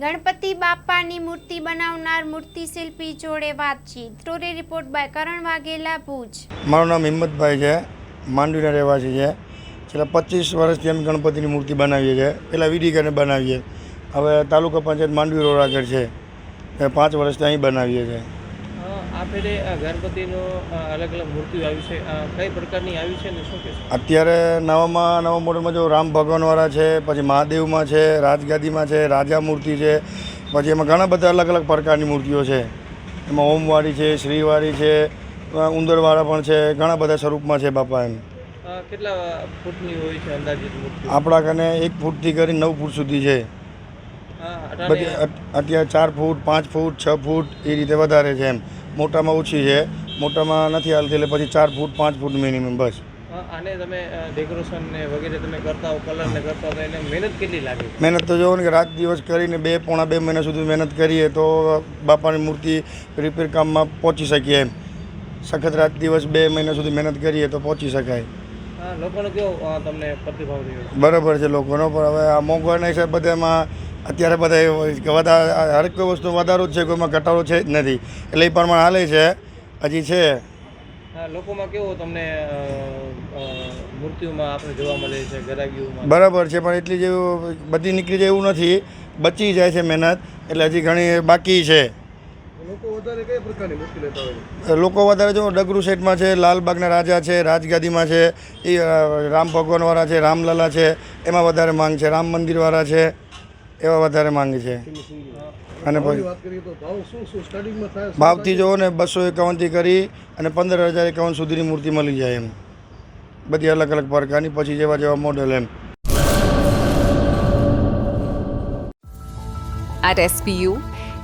ગણપતિ બાપાની મૂર્તિ બનાવનાર મૂર્તિ શિલ્પી જોડે વાતચીત. Story report by Karan Vaghela, Bhuj. મારું નામ હિંમતભાઈ છે. માંડવીના રહેવાસી છે. છેલ્લા પચીસ વર્ષથી અમે ગણપતિની મૂર્તિ બનાવીએ છીએ. પહેલાં વીડી કરીને બનાવીએ. હવે તાલુકા પંચાયત માંડવી રોડ આગળ છે. પાંચ વર્ષથી અહીં બનાવીએ છીએ. ફેરે આ ગણપતિનો અલગ અલગ મૂર્તિઓ આવી છે. કઈ પ્રકારની આવી છે ને શું કહેશો? અત્યારે નવામાં નવા મોડલમાં જો રામ ભગવાનવાળા છે પછી મહાદેવમાં છે રાજગાદીમાં છે રાજા મૂર્તિ છે પછી એમાં ઘણા બધા અલગ અલગ પ્રકારની મૂર્તિઓ છે. એમાં ઓમવાળી છે શ્રીવાળી છે ઉંદરવાળા પણ છે ઘણા બધા સ્વરૂપમાં છે બાપા એમ. કેટલા ફૂટની હોય છે અંદાજિત આપણા કને એક ફૂટથી કરી નવ ફૂટ સુધી છે. બધી અત્યારે ચાર ફૂટ પાંચ ફૂટ છ ફૂટ એ રીતે વધારે છે એમ. મોટામાં ઓછી છે. મોટામાં નથી હાલતી એટલે પછી ચાર ફૂટ પાંચ ફૂટ મિનિમમ બસ. આને તમે ડેકોરેશન ને વગેરે તમે કરતા હો કલર ને કરતા હો એને મહેનત કેટલી લાગે? મહેનત તો જોવો ને કે રાત દિવસ કરીને બે પોણા બે મહિના સુધી મહેનત કરીએ તો બાપાની મૂર્તિ રિપેર કામમાં પહોંચી શકીએ એમ. સખત રાત દિવસ બે મહિના સુધી મહેનત કરીએ તો પહોંચી શકાય. લોકોનો કેવો તમને પ્રતિભાવ રહ્યો બરાબર છે લોકોનો પણ હવે આ મોંઘવારીના હિસાબે બધામાં અત્યારે બધા વધારે હરેક કોઈ વસ્તુ વધારો જ છે કોઈમાં ઘટાડો છે જ નથી. એટલે એ પ્રમાણે હાલે છે હજી છે. લોકોમાં કેવો તમને આપણે જોવા મળે છે ગરાગીઓમાં? બરાબર છે પણ એટલી જેવું બધી નીકળી જાય એવું નથી. બચી જાય છે મહેનત એટલે હજી ઘણી બાકી છે. લોકો વધારે જો ડગરુ સેટમાં છે લાલબાગના રાજા છે રાજગાદીમાં છે એ રામ ભગવાનવાળા છે રામલલા છે એમાં વધારે માંગ છે. રામ મંદિરવાળા છે એવા વધારે માંગ છે. અને પછી ભાવથી જુઓ ને બસો એકાવનથી કરી અને પંદર હજાર એકાવન સુધીની મૂર્તિ મળી જાય એમ. બધી અલગ અલગ પ્રકારની પછી જેવા જેવા મોડેલ એમ. At SPU,